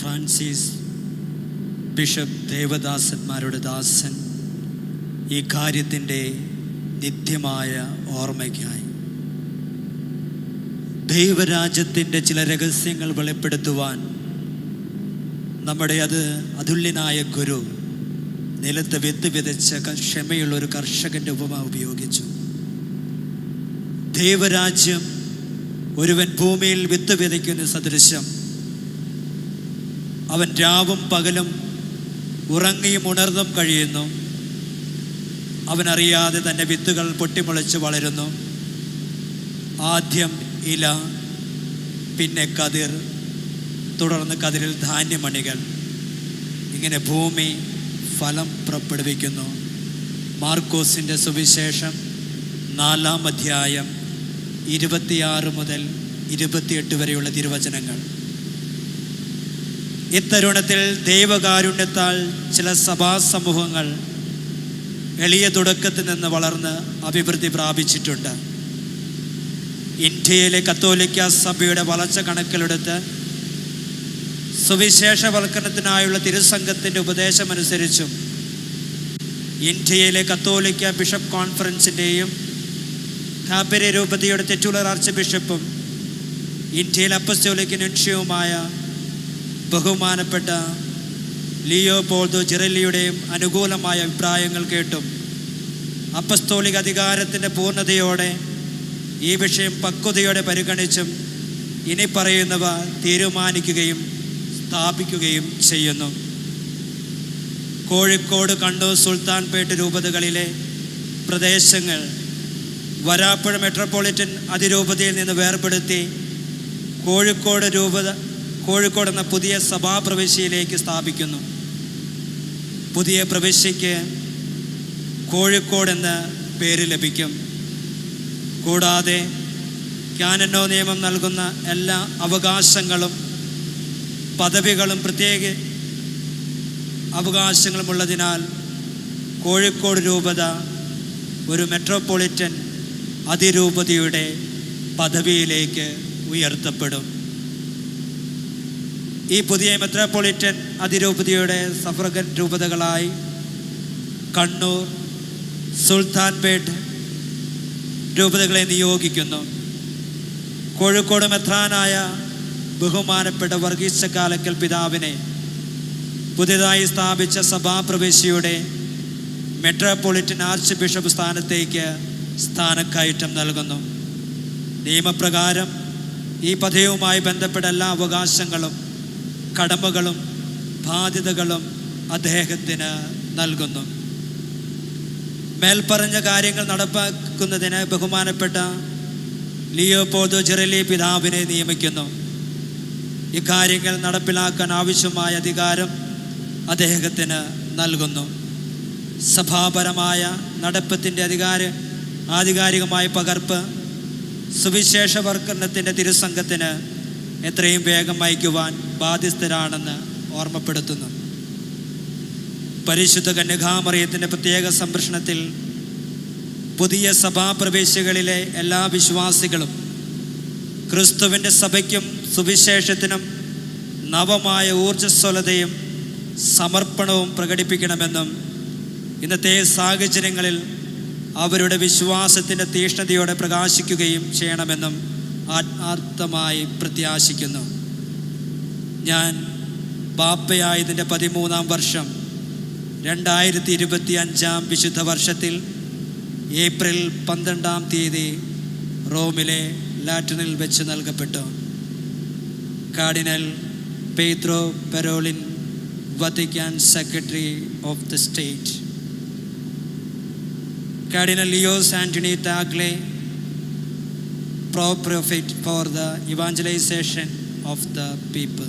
Francis bishop ദേവദാസന്മാരുടെ ദാസൻ ഈ കാര്യത്തിന്റെ നിത്യമായ ഓർമ്മയ്ക്കായി. ദൈവരാജ്യത്തിന്റെ ചില രഹസ്യങ്ങൾ വെളിപ്പെടുത്തുവാൻ നമ്മുടെ അത് അതുല്യനായ ഗുരു നിലത്ത് വിത്ത് വിതച്ച ക്ഷമയുള്ള ഒരു കർഷകന്റെ ഉപമ ഉപയോഗിച്ചു. ദൈവരാജ്യം ഒരുവൻ ഭൂമിയിൽ വിത്ത് വിതയ്ക്കുന്ന സദൃശം അവൻ രാവും പകലും ഉറങ്ങിയും ഉണർന്നും കഴിയുന്നു. അവനറിയാതെ തന്റെ വിത്തുകൾ പൊട്ടിമുളച്ച് വളരുന്നു. ആദ്യം ഇല പിന്നെ കതിർ തുടർന്ന് കതിരിൽ ധാന്യമണികൾ. ഇങ്ങനെ ഭൂമി ഫലം പുറപ്പെടുവിക്കുന്നു. മാർക്കോസിന്റെ സുവിശേഷം നാലാം അധ്യായം ഇരുപത്തിയാറ് മുതൽ ഇരുപത്തിയെട്ട് വരെയുള്ള തിരുവചനങ്ങൾ. ഇത്തരുണത്തിൽ ദൈവകാരുണ്യത്താൽ ചില സഭാ സമൂഹങ്ങൾ എളിയ തുടക്കത്തിൽ നിന്ന് വളർന്ന് അഭിവൃദ്ധി പ്രാപിച്ചിട്ടുണ്ട്. ഇന്ത്യയിലെ കത്തോലിക്ക സഭയുടെ വളർച്ച കണക്കിലെടുത്ത് സുവിശേഷവൽക്കരണത്തിനായുള്ള തിരുസംഘത്തിന്റെ ഉപദേശമനുസരിച്ചും ഇന്ത്യയിലെ കത്തോലിക്ക ബിഷപ്പ് കോൺഫറൻസിന്റെയും കാപ്പരി രൂപതയുടെ തെറ്റുളർ ആർച്ച് ബിഷപ്പും ഇന്ത്യയിലെ നിക്ഷയവുമായ ബഹുമാനപ്പെട്ട ലിയോ പോൾദോ ജിറല്ലിയുടെയും അനുകൂലമായ അഭിപ്രായങ്ങൾ കേട്ടും അപ്പസ്തോലിക അധികാരത്തിന്റെ പൂർണതയോടെ ഈ വിഷയം പക്വതയോടെ പരിഗണിച്ചും ഇനി പറയുന്നവ തീരുമാനിക്കുകയും സ്ഥാപിക്കുകയും ചെയ്യുന്നു. കോഴിക്കോട് കണ്ണൂർ സുൽത്താൻപേട്ട് രൂപതകളിലെ പ്രദേശങ്ങൾ വരാപ്പുഴ മെട്രോപൊളിറ്റൻ അതിരൂപതയിൽ നിന്ന് വേർപെടുത്തി കോഴിക്കോട് രൂപത കോഴിക്കോട് എന്ന പുതിയ സഭാപ്രവിശ്യയിലേക്ക് സ്ഥാപിക്കുന്നു. പുതിയ പ്രവിശ്യയ്ക്ക് കോഴിക്കോട് എന്ന പേര് ലഭിക്കും. കൂടാതെ ക്യാനനോ നിയമം നൽകുന്ന എല്ലാ അവകാശങ്ങളും പദവികളും പ്രത്യേക അവകാശങ്ങളുമുള്ളതിനാൽ കോഴിക്കോട് രൂപത ഒരു മെട്രോപൊളിറ്റൻ അതിരൂപതയുടെ പദവിയിലേക്ക് ഉയർത്തപ്പെടും. ഈ പുതിയ മെത്രോപൊളിറ്റൻ അതിരൂപതയുടെ സഫ്രഗൻ രൂപതകളായി കണ്ണൂർ സുൽത്താൻപേട്ട് രൂപതകളെ നിയോഗിക്കുന്നു. കോഴിക്കോട് മെത്രാനായ ബഹുമാനപ്പെട്ട വർഗീസ് കാലക്കൽ പിതാവിനെ പുതിയതായി സ്ഥാപിച്ച സഭാപ്രവേശിയുടെ മെട്രോപൊളിറ്റൻ ആർച്ച് ബിഷപ്പ് സ്ഥാനത്തേക്ക് സ്ഥാനക്കയറ്റം നൽകുന്നു. നിയമപ്രകാരം ഈ പദവിയുമായി ബന്ധപ്പെട്ട എല്ലാ അവകാശങ്ങളും കടമകളും ബാധ്യതകളും അദ്ദേഹത്തിന് നൽകുന്നു. മേൽപ്പറഞ്ഞ കാര്യങ്ങൾ നടപ്പാക്കുന്നതിന് ബഹുമാനപ്പെട്ട ലിയോ പോദോ ജെറലി പിതാവിനെ നിയമിക്കുന്നു. ഇക്കാര്യങ്ങൾ നടപ്പിലാക്കാൻ ആവശ്യമായ അധികാരം അദ്ദേഹത്തിന് നൽകുന്നു. സഭാപരമായ നടപ്പത്തിന്റെ അധികാര ആധികാരികമായ പകർപ്പ് സുവിശേഷവൽക്കരണത്തിന്റെ തിരുസംഘത്തിന് എത്രയും വേഗം അയക്കുവാൻ ബാധ്യസ്ഥരാണെന്ന് ഓർമ്മപ്പെടുത്തുന്നു. പരിശുദ്ധ കന്യകാമറിയത്തിന്റെ പ്രത്യേക സംരക്ഷണത്തിൽ പുതിയ സഭാപ്രവേശികളിലെ എല്ലാ വിശ്വാസികളും ക്രിസ്തുവിന്റെ സഭയ്ക്കും സുവിശേഷത്തിനും നവമായ ഊർജസ്വലതയും സമർപ്പണവും പ്രകടിപ്പിക്കണമെന്നും ഇന്നത്തെ സാഹചര്യങ്ങളിൽ അവരുടെ വിശ്വാസത്തിന്റെ തീഷ്ണതയോടെ പ്രകാശിക്കുകയും ചെയ്യണമെന്നും ആത്മാർത്ഥമായി പ്രത്യാശിക്കുന്നു. ഞാൻ ബാപ്പയായതിന്റെ പതിമൂന്നാം വർഷം രണ്ടായിരത്തി ഇരുപത്തി അഞ്ചാം വിശുദ്ധ വർഷത്തിൽ ഏപ്രിൽ പന്ത്രണ്ടാം തീയതി റോമിലെ ലാറ്റിനിൽ വെച്ച് നൽകപ്പെട്ടു. Cardinal Pietro Parolin Vatican secretary of the state. Cardinal Luis Antony Tagle pro prefect for the evangelisation of the people